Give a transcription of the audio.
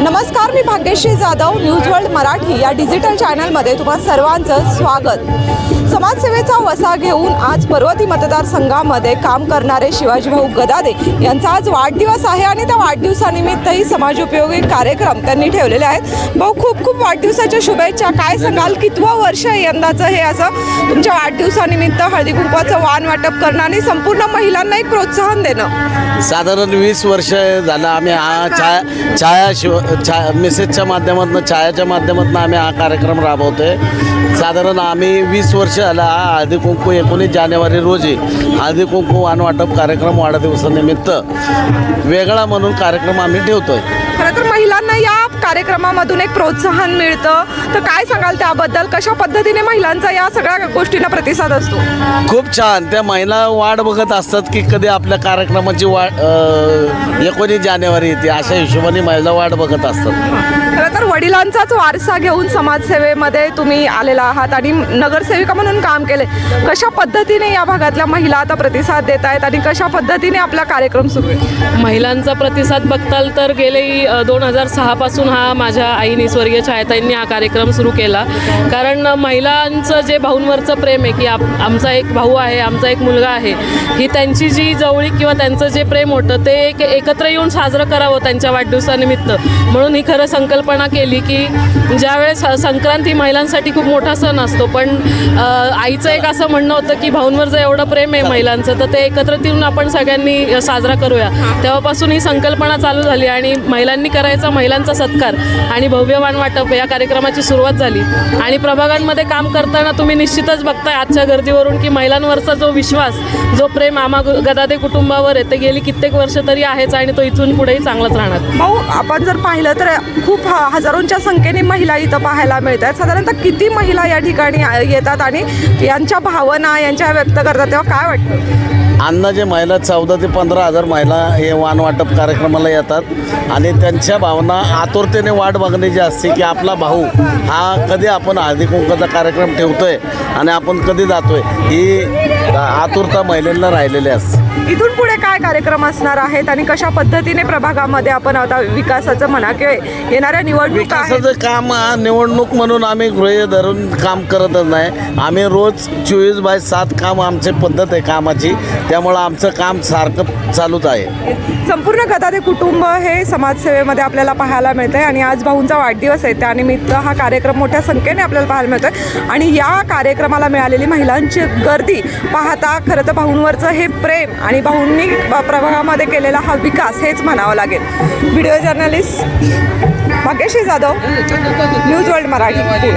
नमस्कार मी Bhagyashree Jadhav news world Marathi या डिजिटल चॅनलमध्ये तुम्हा सर्वांचं स्वागत. समाजसेवेचा वसा घेऊन आज पर्वती मतदारसंघामध्ये काम करणारे शिवाजीभाऊ गदादे यांचा आज वाढदिवस आहे आणि त्या वाढदिवसानिमित्तही समाजोपयोगी कार्यक्रम त्यांनी ठेवलेले आहेत. भाऊ खूप खूप वाढदिवसाच्या शुभेच्छा. काय सांगाल? कितवं वर्ष आहे यंदाचं हे असं? तुमच्या वाढदिवसानिमित्त हळदी कुंकवाचं वाण वाटप करणं आणि संपूर्ण महिलांना एक प्रोत्साहन देणं. साधारण वीस वर्ष झालं आम्ही हा छाया छाया शिव छाया मेसेजच्या माध्यमातून छायाच्या माध्यमातून आम्ही हा कार्यक्रम राबवतोय. साधारण आम्ही वीस वर्ष हा हळदी कुंकू एकोणीस जानेवारी रोजी. हळदी कुंकू वाटप कार्यक्रम वाढदिवसानिमित्त वेगळा म्हणून कार्यक्रम आम्ही ठेवतोय. खरं तर महिलांना या कार्यक्रमामधून एक प्रोत्साहन मिळतं. तर काय सांगाल त्याबद्दल? कशा पद्धतीने महिलांचा या सगळ्या गोष्टींना प्रतिसाद असतो? खूप छान. त्या महिला वाट बघत असतात की कधी आपल्या कार्यक्रमाची वाट एकोणीस जानेवारी येते. अशा हिशोबाने महिला वाट बघत असतात. खरं तर वडिलांचाच वारसा घेऊन समाजसेवेमध्ये तुम्ही आलेला आहात आणि नगरसेविका म्हणून काम केले कशा पद्धतीने या भागातल्या महिला आता प्रतिसाद देत आहेत आणि कशा पद्धतीने आपला कार्यक्रम सुरू आहे? महिलांचा प्रतिसाद बघताल तर गेले दोन हजार सहापासून हा माझ्या आईने स्वर्गीय छायाताईंनी हा कार्यक्रम सुरू केला. कारण महिलांचं जे भाऊंवरचं प्रेम आहे की आप आमचा एक भाऊ आहे आमचा एक मुलगा आहे ही त्यांची जी जवळीक किंवा त्यांचं जे प्रेम होतं ते एक एकत्र येऊन साजरं करावं त्यांच्या वाढदिवसानिमित्त. म्हणून ही खरं संकल्प कल्पना केली की ज्यावेळेस संक्रांती महिलांसाठी खूप मोठा सण असतो पण आईचं एक असं म्हणणं होतं की भाऊंवर जर एवढं प्रेम आहे महिलांचं तर ते एकत्र येऊन आपण सगळ्यांनी साजरा करूया. तेव्हापासून ही संकल्पना चालू झाली आणि महिलांनी करायचा महिलांचा सत्कार आणि भव्यवान वाटप या कार्यक्रमाची सुरुवात झाली. आणि प्रभागांमध्ये काम करताना तुम्ही निश्चितच बघताय आजच्या गर्दीवरून की महिलांवरचा जो विश्वास जो प्रेम आमा गदादे कुटुंबावर आहे ते गेली कित्येक वर्ष तरी आहेच आणि तो इथून पुढेही चांगलाच राहणार. भाऊ आपण जर पाहिलं तर खूप हा हजारोंच्या संख्येने महिला इथं पाहायला मिळतात साधारणतः किती महिला या ठिकाणी येतात आणि यांच्या भावना यांच्या व्यक्त करतात? तेव्हा काय वाटतं? अंदाजे महिला चौदा ते पंधरा हजार महिला हे वाण वाटप कार्यक्रमाला येतात आणि त्यांच्या भावना आतुरतेने वाट बघण्याची असते की आपला भाऊ हा कधी आपण हळदी कुंकाचा कार्यक्रम ठेवतोय आणि आपण कधी जातोय ही आतुरता महिलांना राहिलेली असते इथून पुढे काय कार्यक्रम असणार आहेत आणि कशा पद्धतीने प्रभागामध्ये आपण आता विकासाचं म्हणा किंवा येणाऱ्या निवडणुका आहेत? विकासाचं काम हा निवडणूक म्हणून आम्ही गृह धरून काम करतच नाही. आम्ही रोज चोवीस बाय सात काम आमची पद्धत आहे कामाची. त्यामुळं आमचं काम सारखं चालूच आहे. संपूर्ण गदादे कुटुंब हे समाजसेवेमध्ये आपल्याला पाहायला मिळतं आहे आणि आज भाऊंचा वाढदिवस आहे. त्यानिमित्त हा कार्यक्रम मोठ्या संख्येने आपल्याला पाहायला मिळतोय. आणि या कार्यक्रमाला मिळालेली महिलांची गर्दी पाहता खरं तर भाऊंवरचं हे प्रेम आणि भाऊंनी प्रभागामध्ये केलेला हा विकास हेच म्हणावं लागेल. Video journalist Bhagyashree Jadhav news world Marathi Pune.